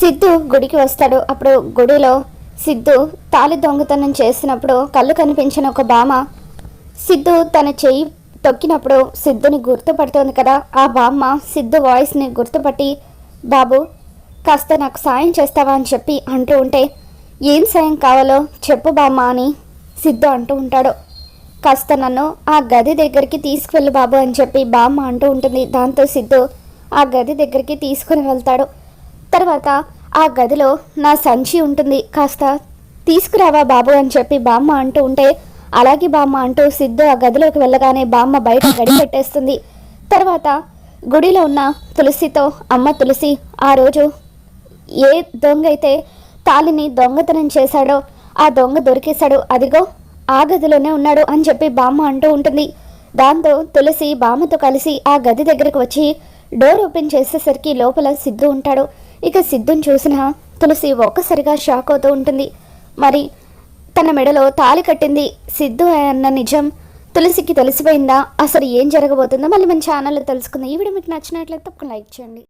సిద్ధు గుడికి వస్తాడు. అప్పుడు గుడిలో సిద్ధు తాళి దొంగతనం చేసినప్పుడు కళ్ళు కనిపించిన ఒక బామ సిద్ధు తన చెయ్యి తొక్కినప్పుడు సిద్ధుని గుర్తుపడుతోంది కదా. ఆ బామ్మ సిద్ధు వాయిస్ని గుర్తుపట్టి బాబు కాస్త నాకు సాయం చేస్తావా? అని చెప్పి అంటూ ఉంటే ఏం సాయం కావాలో చెప్పు బామ్మ అని సిద్ధు అంటూ ఉంటాడు. కాస్త నన్ను ఆ గది దగ్గరికి తీసుకువెళ్ళు బాబు అని చెప్పి బామ్మ అంటూ ఉంటుంది. దాంతో సిద్ధు ఆ గది దగ్గరికి తీసుకుని వెళ్తాడు. తర్వాత ఆ గదిలో నా సంచి ఉంటుంది. కాస్త తీసుకురావా బాబు అని చెప్పి బామ్మ అంటూ ఉంటే అలాగే బామ్మ అంటూ సిద్ధు ఆ గదిలోకి వెళ్ళగానే బామ్మ బయట గడిపెట్టేస్తుంది తర్వాత గుడిలో ఉన్న తులసితో అమ్మ తులసి ఆ రోజు ఏ దొంగ అయితే తాళిని దొంగతనం చేశాడో ఆ దొంగ దొరికేశాడు. అదిగో ఆ గదిలోనే ఉన్నాడు అని చెప్పి బామ్మ అంటూ ఉంటుంది. దాంతో తులసి బామ్మతో కలిసి ఆ గది దగ్గరకు వచ్చి డోర్ ఓపెన్ చేసేసరికి లోపల సిద్ధు ఉంటాడు. ఇక సిద్ధుని చూసిన తులసి ఒక్కసారిగా షాక్ అవుతూ ఉంటుంది. మరి తన మెడలో తాళి కట్టింది సిద్ధు అన్న నిజం తులసికి తెలిసిపోయిందా? అసలు ఏం జరగబోతుందో మళ్ళీ మన ఛానల్లో తెలుసుకుందాం. ఈ వీడియో మీకు నచ్చినట్లయితే తప్పకుండా లైక్ చేయండి.